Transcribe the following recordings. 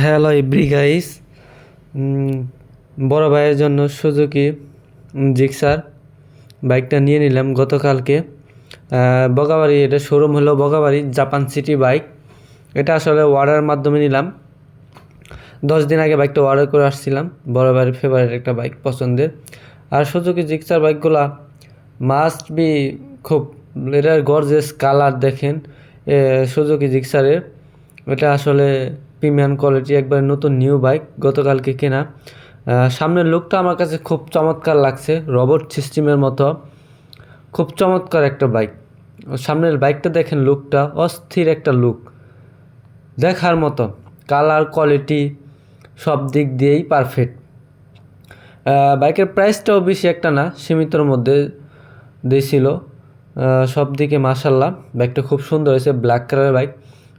Hello guys. বড় ভাইয়ের জন্য সুজুকি জিক্সার বাইকটা নিয়ে নিলাম গতকালকে। বগাবাড়ি, এটা শোরুম হলো বগাবাড়ি, জাপান সিটি বাইক। এটা আসলে অর্ডারের মাধ্যমে নিলাম। দশ দিন আগে বাইকটা অর্ডার করে আসছিলাম। বড় ভাইয়ের ফেভারিট একটা বাইক পছন্দের। আর সুজুকি, জিক্সার বাইকগুলা মাস্ট বি খুব, এটার গর্জেস কালার দেখেন সুজুকি, জিক্সারের। এটা আসলে প্রিমিয়াম কোয়ালিটি, একবারে নতুন নিউ বাইক গতকালকে কেনা। সামনের লুকটা আমার কাছে খুব চমৎকার লাগছে, রবট সিস্টেমের মতো। খুব চমৎকার একটা বাইক। সামনের বাইকটা দেখেন লুকটা, অস্থির একটা লুক। দেখার মতো, কালার, কোয়ালিটি সব দিক দিয়েই পারফেক্ট। বাইকের প্রাইসটাও বেশি একটা না, সীমিতর মধ্যে দিয়েছিল সব দিকে মাসাল্লাহ বাইকটা খুব সুন্দর হয়েছে, ব্ল্যাক কালারের বাইক।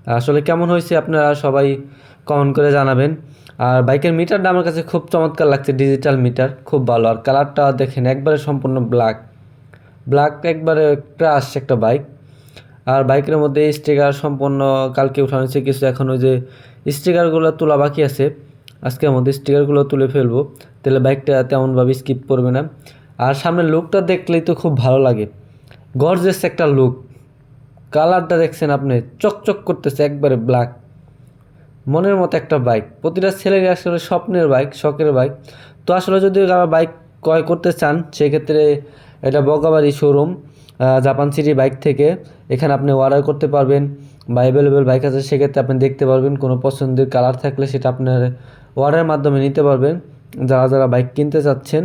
আসলে কেমন হয়েছে আপনারা সবাই কমেন্ট করে জানাবেন। আর বাইকের মিটারটা আমার কাছে খুব চমৎকার লাগছে ডিজিটাল মিটার খুব ভালো। আর কালারটা দেখেন, একবারে সম্পূর্ণ ব্ল্যাক ব্ল্যাক একবারে ক্রাশ একটা বাইক আর বাইকের মধ্যে স্টিকার সম্পূর্ণ কালকে উঠানো হয়েছে, কিছু এখন ওই যে স্টিকারগুলো তোলা বাকি আছে। আজকের মধ্যে স্টিকারগুলো তুলে ফেলব, তাহলে বাইকটা তেমনভাবে স্কিপ করবে না। আর সামনের লুকটা দেখলেই তো খুব ভালো লাগে। গর্জেস একটা লুক কালারটা দেখছেন আপনি, চকচক করতেছে, একবারে ব্ল্যাক মনের মতো একটা বাইক প্রতিটা ছেলেরই আসলে স্বপ্নের বাইক শখের বাইক তো আসলে যদি কারও বাইক ক্রয় করতে চান, সেক্ষেত্রে এটা Bogabari showroom Japan city bike থেকে। এখানে আপনি অর্ডার করতে পারবেন বা অ্যাভেলেবেল বাইক আছে, সেক্ষেত্রে আপনি দেখতে পারবেন, কোনো পছন্দের কালার থাকলে সেটা আপনার অর্ডারের মাধ্যমে নিতে পারবেন। যারা যারা বাইক কিনতে চাচ্ছেন